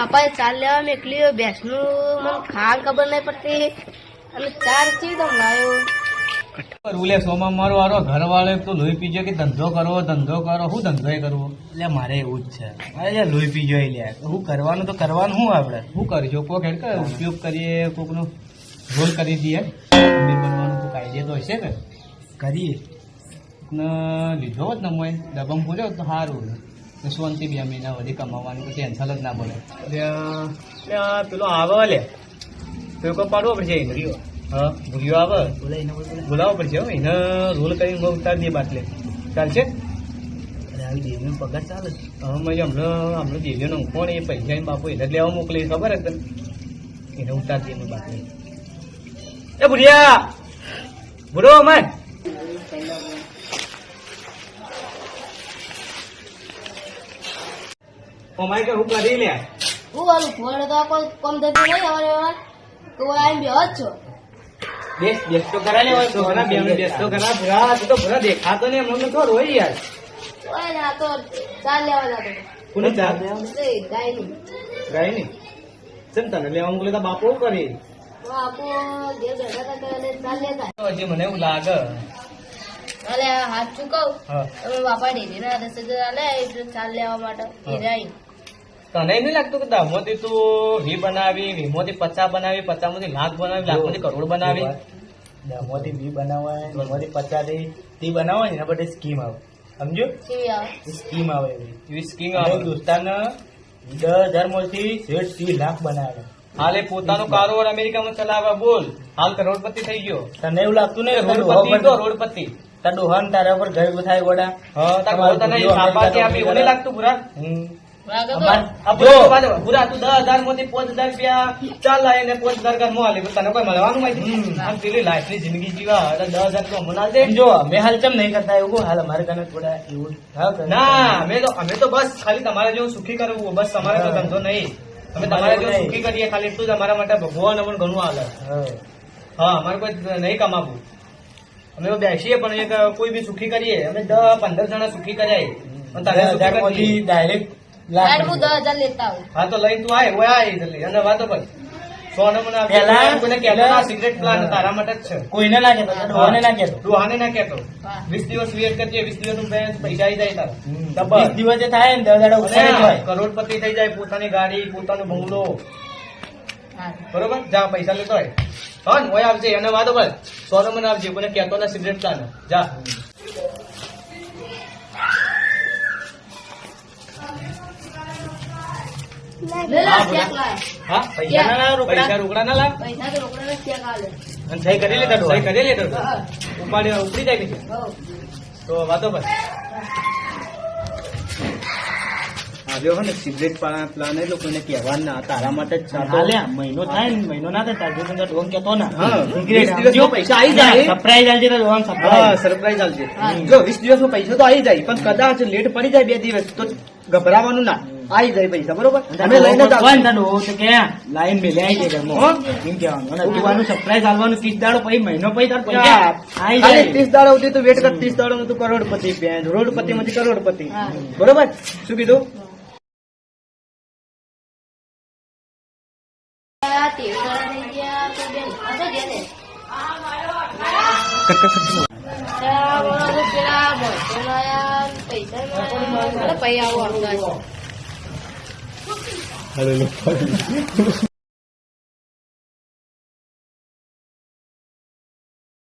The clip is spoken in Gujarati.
બાપાએ ચાર લેવા મેકલી ભેંસનું મને ખાણ ખબર નહીં પડતી. અને ચાર ચી તમ લાયો. રૂલે સોમાં મારો વારો ઘર વાળો તો લોહી પીજો કે ધંધો કરવો ધંધો કરો શું ધંધો કરવો? એટલે મારે એવું જ છે. મારે યાર લોહી પીજો એ લે. હું કરવાનું તો કરવાનું શું આપણે શું કરજો કોક હેડ કે ઉપયોગ કરીએ કોકનો રોલ કરી દઈએ. અમીર બનવાનું કોક આઈડિયા તો હશે ને? કરીએ. ને લીધો જ ને મોય ડબમ પૂર્યો તો સારું શાંતિ બે મહિના વધી કમાવાનું કોઈ ટેન્શન જ ના પડે પેલો આવે લે પેલો પાડવો પડશે એને હા ભૂલ્યો આવે બોલાવવો પડશે હો એને રોલ કરીને ઉતારી દે બાટલે ચાલશે આવી દેવનો પગાર ચાલે હવે મેં હમણાં હમણાં દેવ્યોનો કોણ એ પૈસા એમ બાપુ એને લેવા મોકલી ખબર હશે એને ઉતાર દે બાટલે એ ભૂરિયા, ભૂરો અમાર. અમારે કે હું કરી લે. હું વાળું ફોડ તો કોઈ કોમ થતું નહીં અમારે વાર તો આઈ બેહો જ છો. બેસ બેસ તો કરા લે તો ઘણા બે બેસ તો ઘણા ભરા તું તો ભરા દેખાતો ને મને તો રોઈ યાર. ઓય ના તો ચાલ લેવા તો કોને ચાલ ગાયની ગાયની ચમ તને લેવા મોકલે તો બાપો કરી? આપો દેવ બેઠા હતા ચાલ લેતા. મને એવું લાગે. અલે હાથ ચૂકવ. બાપા ડેરી ના દસ હજાર ચાલ લેવા માટે. જાય. તને નહીં લાગતું કે દામોથી તું વી બનાવી વીમોથી પચાસ બનાવી પચાસમાંથી લાખ બનાવી લાખમાંથી કરોડ બનાવી? દામોથી વી બનાવાય વીમોથી પચાસથી બનાવાય ને એના બધી સ્કીમ આવે. સમજો સ્કીમ આવે. એવી. સ્કીમ આવે. હિન્દુસ્તાન દસ હજારમાંથી શેઠ ત્રીસ લાખ બનાવે. હાલ એ પોતાનો કારોબાર અમેરિકામાં ચલાવે બોલ. હાલ કરોડપતિ થઈ ગયો. તને એવું લાગતું નહીં કરોડપતિ કરોડપતિ તાર ડોહન તારા પર ગયું થાય ગોડા હા તાર તને સાપા આપી એવું લાગતું પૂરા તો પૂરા તો બાજુ- પૂરા તું દસ હજારમાંથી પાંચ હજાર રૂપિયા ચાલ લાય ને પાંચ હજાર ઘરમાં હાલી. તને કોઈ મળવાનું હોય પેલી લાઈફની જિંદગી જીવા એટલે દસ હજાર તો અમને દે. જો અમે હાલ ચમ નહીં કરતા એવું હાલ અમારે કને થોડા એવું ના અમે તો અમે તો બસ ખાલી તમારે જેવું સુખી કરવું. બસ તમારે તો ધંધો નહીં. અમે તમારે જો સુખી કરીએ ખાલી એટલું જ અમારા માટે ભગવાન પણ ઘણું હાલે. હા. અમારે કોઈ નહીં કમાવું અમે તો બેસીએ પણ કોઈ બી સુખી કરીએ. અમે દસ પંદર જણા સુખી કર્યા ડાયરેક્ટ હું દસ હજાર લેતા આવું હા તો લઈને તું આય ઓય આય જલ્દી. અને વાતો પેલા કોઈને કહેતો ના સિગરેટ પ્લાન તારા માટે જ છે. કોઈને ના કહેતો ડોહાને ના કહેતો. ડોહાને ના કહેતો. વીસ દિવસ વેટ કરજે 20 દિવસ પૈસા આવી જાય તારા. 20 દિવસે થાય ને દાડા કરોડપતિ થઈ જાય પોતાની ગાડી પોતાનો બંગલો. બરોબર? જા પૈસા લેતો હોય હા ને ઓય આવજે. એને વાતો બસ. સોને મને આવજે કોઈને કહેતો ના સિગરેટ પ્લાન જા. હા, હા પૈસા ના લાવ પૈસા રોકડા ના લાવ? પૈસા તો રોકડા ચેક આલે અને સહી કરી લેતા સહી કરી લેતા ઉપાડી ઉપડી જાય કે તો વાતો પર. આવ્યો હો ને સિગરેટ એ લોકોને કહેવા ના તારા માટે જ ચાલતો મહિનો થાય ને મહિનો ના થાય તાર જોડે ડોન કેતો ના. સિગરેટ દિવસ પૈસા આવી જાય. સરપ્રાઈઝ આલજે તો ડોન સરપ્રાઈઝ સરપ્રાઈઝ આલજે. હા. જો 20 દિવસમાં પૈસા તો આવી જાય પણ કદાચ લેટ પડી જાય બે દિવસ તો ગભરાવાનું ના. આવી જાય પૈસા બરોબર અમે લઈને જ આવશું. લાઈન મેલે આવી જાય? એમ કહેવાનું અને તું સરપ્રાઈઝ આલવાનું ત્રીસ દાડો પછી મહિનો પછી તાર. પૈસા આવી ખાલી જાય 30 દાડો સુધી તું વેટ કર 30 દાડો તું કરોડપતિ બેન કરોડપતિ માંથી કરોડપતિ બરોબર શું કીધું પૈસા પૈસા આવો આપતા છે.